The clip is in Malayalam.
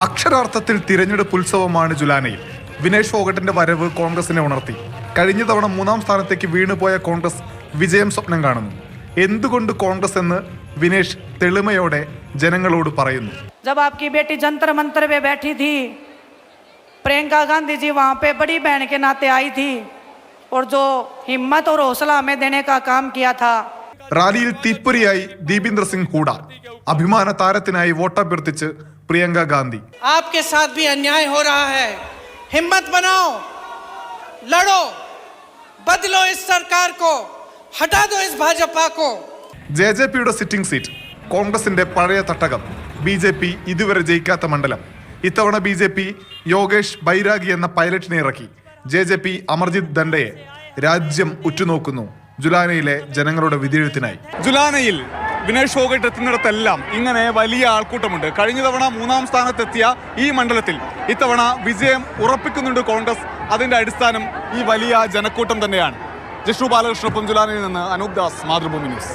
അക്ഷരാർത്ഥത്തിൽ തിരഞ്ഞെടുപ്പ് ഉത്സവമാണ് ജുലാനയിൽ വിനേഷ് ഫോഗട്ടിന്റെ വരവ് കോൺഗ്രസിനെ ഉണർത്തി കഴിഞ്ഞ തവണ മൂന്നാം സ്ഥാനത്തേക്ക് വീണുപോയ കോൺഗ്രസ് വിജയം സ്വപ്നം കാണുന്നു എന്തുകൊണ്ട് കോൺഗ്രസ് എന്ന് വിനേഷ് തെളിമയോടെ ജനങ്ങളോട് പറയുന്നു जब आपकी बेटी जंतर मंतर पे बैठी थी प्रियंका गांधी जी वहाँ पे बड़ी बहन के नाते आई थी और जो हिम्मत और हौसला हमें देने का काम किया था റാലിയിൽ തീപ്പൊരിയായി ദീപേന്ദ്ര സിംഗ് ഹൂഡ അഭിമാന താരത്തിനായി വോട്ടഭ്യർത്ഥിച്ച് പ്രിയങ്ക ഗാന്ധി आपके साथ भी अन्याय हो रहा है हिम्मत बनाओ लड़ो बदलो इस सरकार को हटा दो इस भाजपा को ജെ ജെ പിയുടെ സിറ്റിംഗ് സീറ്റ് കോൺഗ്രസിന്റെ പഴയ തട്ടകം ബി ജെ പി ഇതുവരെ ജയിക്കാത്ത മണ്ഡലം ഇത്തവണ B J P Yogesh Bairagi എന്ന പൈലറ്റിനെ ഇറക്കി ജെ ജെ പി അമർജിത് ദണ്ഡയെ രാജ്യം ഉറ്റുനോക്കുന്നു ജുലാനയിലെ ജനങ്ങളുടെ വിധിയെഴുത്തിനായി ജുലാനയിൽ വിനേഷ് ഫോഗട്ട് എത്തുന്നിടത്തെല്ലാം ഇങ്ങനെ വലിയ ആൾക്കൂട്ടമുണ്ട്. കഴിഞ്ഞ തവണ മൂന്നാം സ്ഥാനത്തെത്തിയ ഈ മണ്ഡലത്തിൽ ഇത്തവണ വിജയം ഉറപ്പിക്കുന്നുണ്ട് കോൺഗ്രസ്. അതിന്റെ അടിസ്ഥാനം ഈ വലിയ ജനക്കൂട്ടം തന്നെയാണ്. ജിഷ്ണു ബാലകൃഷ്ണൊപ്പം പുഞ്ചുലാനിൽ നിന്ന് അനൂപ് ദാസ് മാതൃഭൂമി ന്യൂസ്.